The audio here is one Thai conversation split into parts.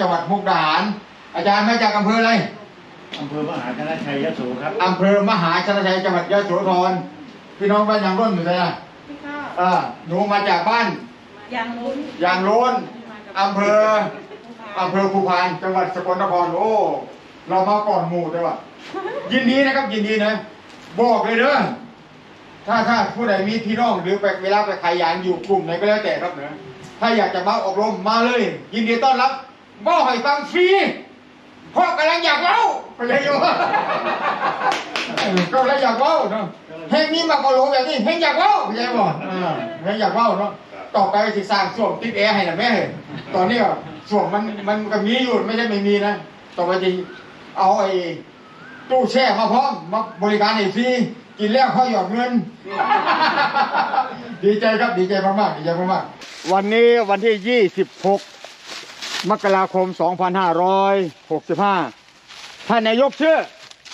จังหวัดมุกดาหาร อาจารย์มาจากอำเภออะไรอำเภอมหาชนะชัยยโสครับอำเภอมหาชนชัยจังหวัดยะโสธรพี่น้องบ้านยางร่นอยู่ไหนอะพี่ข้าวอ่าหนูมาจากบ้านยังลุ้นยางโล้นอำเภออำเภอภูพานจังหวัดสกลนครโอ้เรามาก่อนหมู่ด้วยว่ะยินดีนะครับ ยินดีนะบอกเลยเด้อถ้าถ้าผู้ใดมีพี่น้องหรือไปเวลาไปขายยางอยู่กลุ่มไหนก็แล้วแต่ครับเนะถ้าอยากจะมาอบรมมาเลย ยินดีต้อนรับ บอกให้ฟังฟรีเพราะกำลังอยากเล่าไปเลยโยเออก็เลยอยากเล่าเนาะเพลงนี้มาก็รู้แบบนี้เพลงอยากเล่าเข้าใจบ่เออเพลงอยากเล่าเนาะต่อไปสิสร้างส่วมติดแอร์ให้นะแม่เห็นตอนนี้อะส่วมมันมันก็มีอยู่ไม่ใช่ไม่มีนะต่อไปจะเอาไอ้ตู้แช่มาพร้อมมาบริการให้ฟรีกินแล้วค่อยหยอดเงิน ดีใจครับดีใจมากๆดีใจมากๆวันนี้วันที่ 26 มกราคม 2565 ท่านนายกชื่อ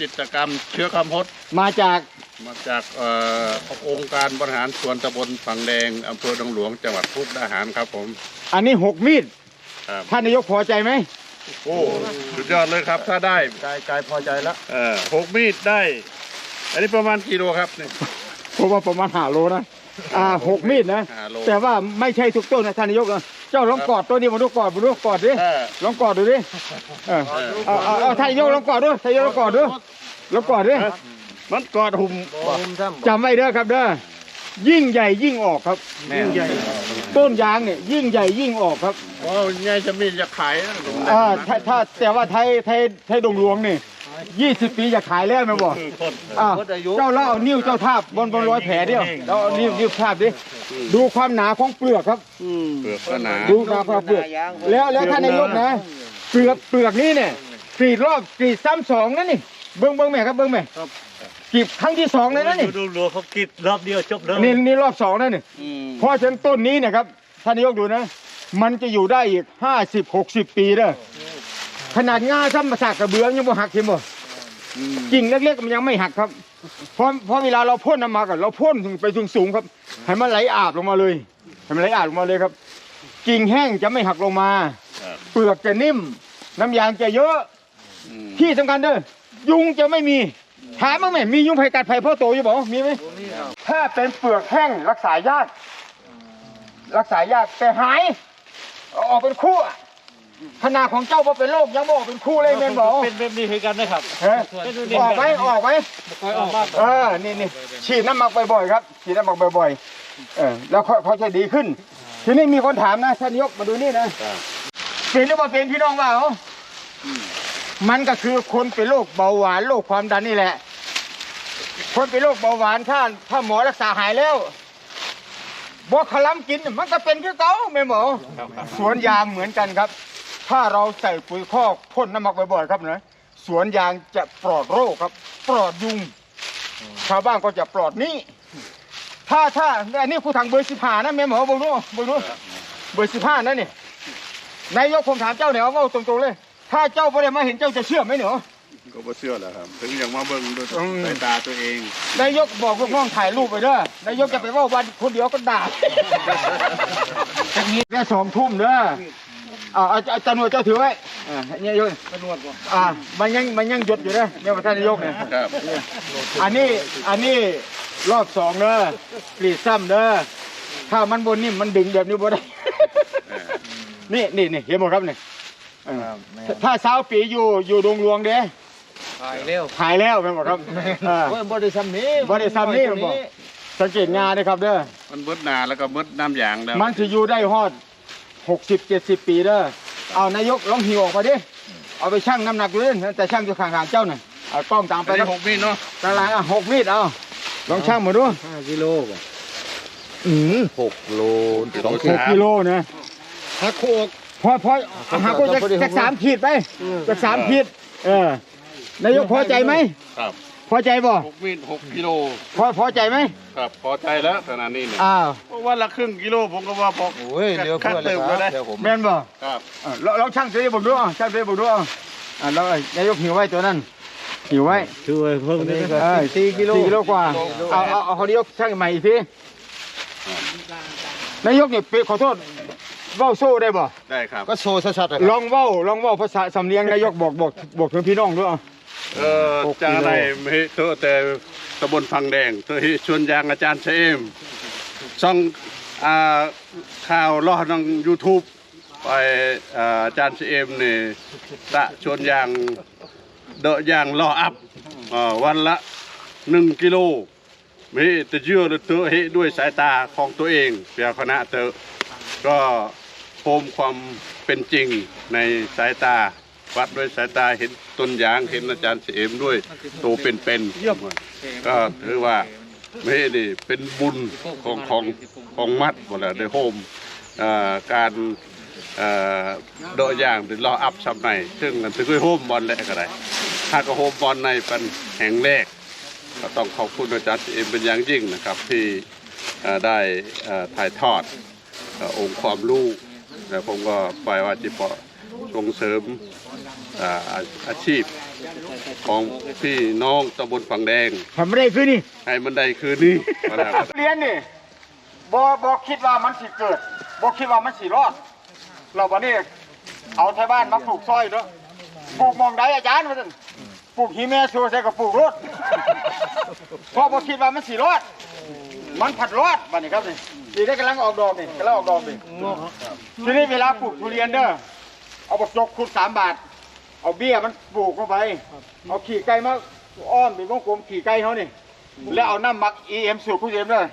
กิจกรรมเชื้อคำพดมาจากมาจากเอ่อองค์การบริหารส่วนตำบลฝั่งแดงอำเภอดงหลวงจังหวัดพุทธาหารครับผมอันนี้หกมีดครับ ท่านนายกพอใจไหม โอ้สุดยอดเลยครับ ถ้าได้กายกายพอใจแล้วเอ่อหกมีดได้ อันนี้ประมาณกิโลครับนี่เพราะว่าประมาณหาโลนะ อ่าหกมีดนะห้าโล แต่ว่าไม่ใช่ทุกต้นนะท่านนายกนะเจ้าลองกอดตัวนี้มาดูกอดมาดูกอดดิเออลองกอดดูดิเออเอาเอาเอาท่านนายกลองกอดดูท่านนายกลองกอดดูลองกอดดิมันกอดหุ่มจำไว้เด้อครับเด้อยิ่งใหญ่ยิ่งออกครับยิ่งใหญ่ต้นยางเนี่ยยิ่งใหญ่ยิ่งออกครับโอ้ยายจะมีจะขายนะอ่าถ้าถ้าแต่ว่าไทยไทยไทยดงหลวงนี่ ยี่สิบปีจะขายแล้วไหมบอกคือคนอ่าเจ้าเล่าเอานิ้วเจ้าทาบบนบนรอยแผลเดียวเราเอานิ้วนิ้วทาบดิดูความหนาของเปลือกครับ เปลือกก็หนาดูความเปลือก แล้วแล้วท่านนายกนะ เปลือกเปลือกนี่เนี่ยกรีดรอบกรีดซ้ำสองนั่นนี่เบิ้งเบิ้งแม่ครับเบิ้งแม่กรีดครั้งที่สองเลยนะนี่ดูดูเขากิดรอบเดียวจบเลยนี่นี่รอบสองนั่นนี่เพราะฉะนั้นต้นนี้เนะครับท่านนายกดูนะ มันจะอยู่ได้อีกห้าสิบหกสิบปีเด้อขนาดง่าซ้ำมาสากกระเบื้องยังบ่หักเห็นบ่ กิ่งเล็กๆมันยังไม่หักครับเพราะเพราะเวลาเราพ่นน้ำมากันเราพ่นถึงไปสูงๆครับให้มันไหลอาบลงมาเลยให้มันไหลอาบลงมาเลยครับ กิ่งแห้งจะไม่หักลงมา เปลือกจะนิ่ม น้ำยางจะเยอะที่สำคัญเด้อยุงจะไม่มีถามมั้างไหมมียุงไผ่กัดไผ่พ่อโตอยู่บอกมีไหมถ้าเป็นเปลือกแห้งรักษายาก รักษายากแต่หายเอาออกเป็นคู่อะ ขนาดของเจ้าว่าเป็นโรคยังบอกเป็นคู่เลยแม่นบอกเป็นแบบนี้คือกันนะครับฮะออกไหมออกไหมค่อยออกมากเออนี่นี่ฉีดน้ำหมักบ่อยๆครับฉีดน้ำหมักบ่อยๆเออแล้วค่อยค่อยจะดีขึ้น ทีนี้มีคนถามนะท่านนายกมาดูนี่นะเป็นหรือเปล่าเป็นพี่น้องว่าเหรออมันก็คือคนเป็นโรคเบาหวานโรคความดันนี่แหละ คนเป็นโรคเบาหวานถ้าถ้าหมอรักษาหายแล้วบอกขลักินมันก็เป็นคือเก่าแม่หมอสวนยางเหมือนกันครับ ถ้าเราใส่ปุ๋ยคอกพ่นน้ำหมักบ่อยๆครับนะสวนยางจะปลอดโรคครับ ปลอดยุง ชาวบ้านก็จะปลอดหนี้ถ้าถ้าอันนี้ผู้ทางเบอร์สิบห้านะแม่หมอบอกดูบอกดูเบอร์สิบห้านั่นนี่นายกผมถามเจ้าเนี่ยว่าตรงๆเลย ถ้าเจ้าไม่ได้มาเห็นเจ้าจะเชื่อไหมเหรอก็บ่เชื่อแหล้วครับ ถึงอย่างมาเบิ่งด้วยอืมสายตาตัวเอง นายกบอกลูกน้องถ่ายรูปไปเด้อนายกจะไปว่าวันคนเดียวก็ด่าแค่สองทุ่มเด้อ อ่าอาจารย์หน่วยเจ้าถือไว้อ่าเนี่ยโยนอ่ามันยังมันยังหยดอยู่เด้อเนี่ยประธานนายกเนี่ยครับอันนี้อันนี้รอบสองเด้อกรีดซ้ำเด้อถ้ามันบนนี่มันดึงแบบนี้บ่ได้นี่นี่นี่เห็นบ่ครับนี่เออถ้าสาวปีอยู่อยู่ดงหลวงเด้ถ่ายเร็วหายแล้วแม่นบ่ครับเออบ่ได้ซ้ำนี้บ่ได้ซ้ำนี่มันบอกสังเกตงาเด้อครับเด้อมันเบิดหนาแล้วก็เบิดน้ำยางแล้วมันสิอยู่ได้ฮอด 60 70ปีเด้อเอานายกลองหิวออกมาดิเอาไปชั่งน้ำหนักดูดิแต่ชั่งอยู่ข้างๆเจ้าน่ะเอากล้องตามไปไปได้นะหกมีดเนาะตารางอะหกมีดเอาลองชั่งมาดูห้ากิโลป่ะอืมหกโลสองหกกิโลนะหักโคกพอพอหาก็จะจากสามขีดไปจากสามขีด เออนายกพอใจไหมครับพ อใจบ่หกมีดหกกิโลพอพอใจไหมครับพอใจแล้วขนาดนี้เนี่ยอ้าวเพราะว่าละครึ่งกิโลผมก็ว่าพอโอ้ยเร็วเพื่อนเลยครับเดี๋ยวผมแม่นบ่ครับเออเราเราช่างตัวนี้บอกดูอะช่างตัวนี้บอกดูอะอะแล้วนายกหิวไว้ตัวนั้นหิวไว้ช่วยเพิ่มนี่ก็เออสี่กิโลสี่กิโลกว่าเอาเอาเอาเขานายกช่างใหม่อีกทีนายกเนี่ยปีขอโทษเว้าโซ่ได้บ่ได้ครับก็โชว์ชัดๆเลยลองเว้าลองเว้าภาษาสำเนียงนายกบอกบอกบอกถึงพี่น้องด้วยอะ เออจะอะไรไม่เธอแต่ตำบลฟังแดงเธอที่ชวนยางอาจารย์เชมช่องอ่าข่าวล่อทาง YouTube ไปอ่าอาจารย์เชมนี่ตะชวนยางเดาะยางล่ออัพอ่าวันละหนึ่งกิโลไม่แต่เชื่อเลยเธอให้ด้วยสายตาของตัวเองเปียคณะเธอก็โฮมความเป็นจริงในสายตา วัดด้วยสายตาเห็นต้นยางเห็นอาจารย์เสมด้วยโตเป็นๆก็ถือว่าไม่นี่เป็นบุญของของของมัดหมดแล้วในโฮมอ่อการอ่อโดยอย่างหรือรออัพซ้ำในซึ่งมันถือว่าโฮมบอลแรกอะไรถ้าก็โฮมบอลในเป็นแห่งแรกก็ต้องขอบคุณอาจารย์เอ็มเป็นอย่างยิ่งนะครับ ที่อ่อได้อ่อถ่ายทอดอ่อองค์ความรู้แล้วผมก็ปล่อยว่าจะปอ ส่งเสริมเอ่ออาอาชีพของพี่น้องตำบลฝั่งแดง ทำไม่ได้คือนี่ให้มันได้คืนนี้มาแล้วเรียนนี่บ่บ่คิดว่ามันสิเกิดบ่คิดว่ามันสิรอด เราวันนี้เอาไทยบ้านมาปลูกซอยเนาะปลูกหมองใดอาจารย์ว่าซั่นปลูกหิแม่ชัวใส่กับปลูกรถเพราะบ่คิดว่ามันสิรอด มันผัดรอดบัดนี้ครับนี่นี่ได้กำลังออกดอกนี่กำลังออกดอกนี่ทีนี้เวลาปลูกทุเรียนเด้อ เอาบักจกขุดสามบาท เอาเบี้ยมันปลูกเข้าไป เอาขี่ไก่มาอ้อมเป็นวงกลมขี่ไก่เขานี่ แล้วเอาน้ำหมัก EM สูตรผู้เอ็มเลย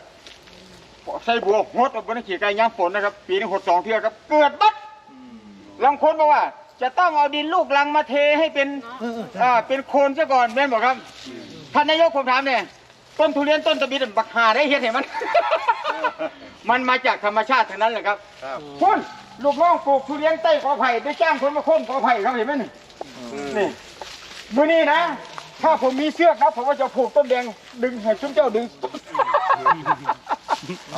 ใส่บัวหดเอาบนขี่ไก่ย่างฝนนะครับ ปีนึงหดสองเที่ยวครับ เกิดบัดลองคนบอกว่า จะต้องเอาดินลูกลังมาเทให้เป็นอ่าเป็นโคนซะก่อนแม่นบอกครับ ท่านนายกผมถามเนี่ยต้นทุเรียนต้นตะบิดบักหาได้เฮ็ดเห็นมัน มันมาจากธรรมชาติทั้งนั้นแหละครับคุณ ลูกน้องปลูกทุเรียนใต้กอไผ่ได้จ้างคนมาโค่นกอไผ่ครับเห็นไหมนี่นี่มือนี้นะ ถ้าผมมีเสือกนะผมก็จะผูกต้นแดงดึงให้ชุนเจ้าดึง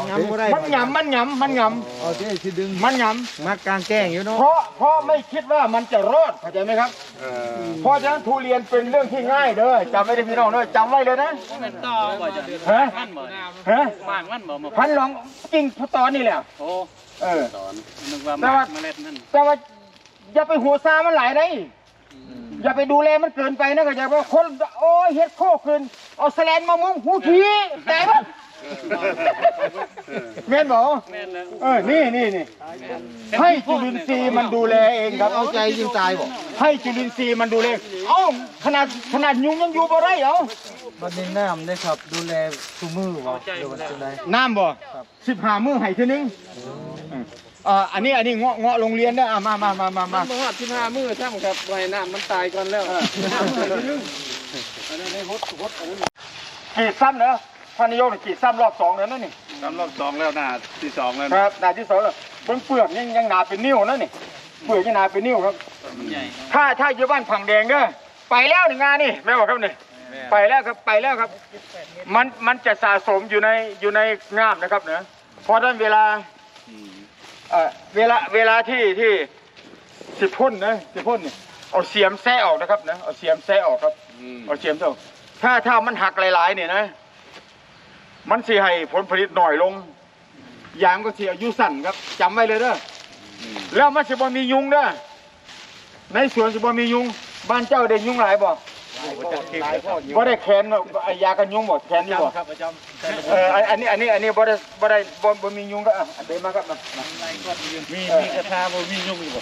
ย้ำก็ได้มันหยำมันหยำมันหยโอเคที่ดึงำมันหยมากลางแจ้งอยู่ำเนาะเพราะเพราะไม่คิดว่ามันจะรอดเข้าใจไหมครับเอ่อเพราะฉะนั้นทุเรียนเป็นเรื่องที่ง่ายเด้อจำไว้เลยพี่น้องเด้อจำไว้เลยนะมันต่อบ่จะฮะมันบ่ฮะมากมันบ่มาพันหลองจริงตอนนี้แหละโอ้เออ สอนนึกว่าแต่มากว่า เมล็ดนั่นแต่ว่าอย่าไปหัวซามันหลายได้อย่าไปดูแลมันเกินไปนะก็อย่าว่าคนโอ้ยเฮ็ดโคคืนเอาแสลนมามุงหูทีแต่ปะ แม่นบอกแม่นแล้วเออ นี่นี่นี่ให้จุลินทรีย์มันดูแลเองครับ เอาใจยิงตายบ่ให้จุลินทรีย์มันดูแลเอ้าขนาดขนาดยุงยังอยู่บ่ได้เหรอมันในน้ำได้ครับ ดูแลทุกมือบ่เดี๋ยวมันจะได้น้ำบ่สิบห้ามื้อให้ทีนึงเอ่ออันนี้อันนี้เงาะเงาะโรงเรียนเด้ออะมามามามามาบ่ฮอด15มื้อซ้ํครับไว้น้ำมันตายก่อนแล้วขีดซ้ำเนอะท่านนายกนี่ขีดซ้ำรอบสองแล้วนั่นนี่สำรอบสองแล้วหน้าที่สองแล้วคนะรับหนาที่สองแล้วเบิ่งเปลือกยังยังหนาเป็นนิ้วนั่นนี่เปลือกยังหนาเป็นนิ้วครับ ใหญ่ถ้าถ้าอยู่บ้านผังแดงเด้อไปแล้วนี่งานนี่แม่บอกครับนี่ไปแล้วครับไปแล้วครับ มันมันจะสะสมอยู่ในอยู่ในง่ามนะครับเนะเพราะฉะนั้นเวลาเอ่อเวลาเวลาที่ที่สิพ่นนะสิพ่นนี่เอาเสียมแซะออกนะครับนะเอาเสียมแซะออกครับอืมเอาเสียมแซะออกถ้าถ้ามันหักหลายๆเนี่ยนะ มันสิให้ผลผลิตหน่อยลง ยางก็เสียอายุสั้นครับจำไว้เลยเด้ออแล้วมันสิบ่มียุงเด้อในสวนสิบ่มียุง บ้านเจ้าได้ยุงหลายบ่บ่ได้แขนไอ้ยากันยุงบ่แขนอยู่บ่ครับประจำเอออันอันนี้อันนี้อันนี้บ่ได้บ่ได้บ่บ่มียุงก็อะอันเดยวมาครับมามามีมีกระทาบ่มียุ่งอยู่บ่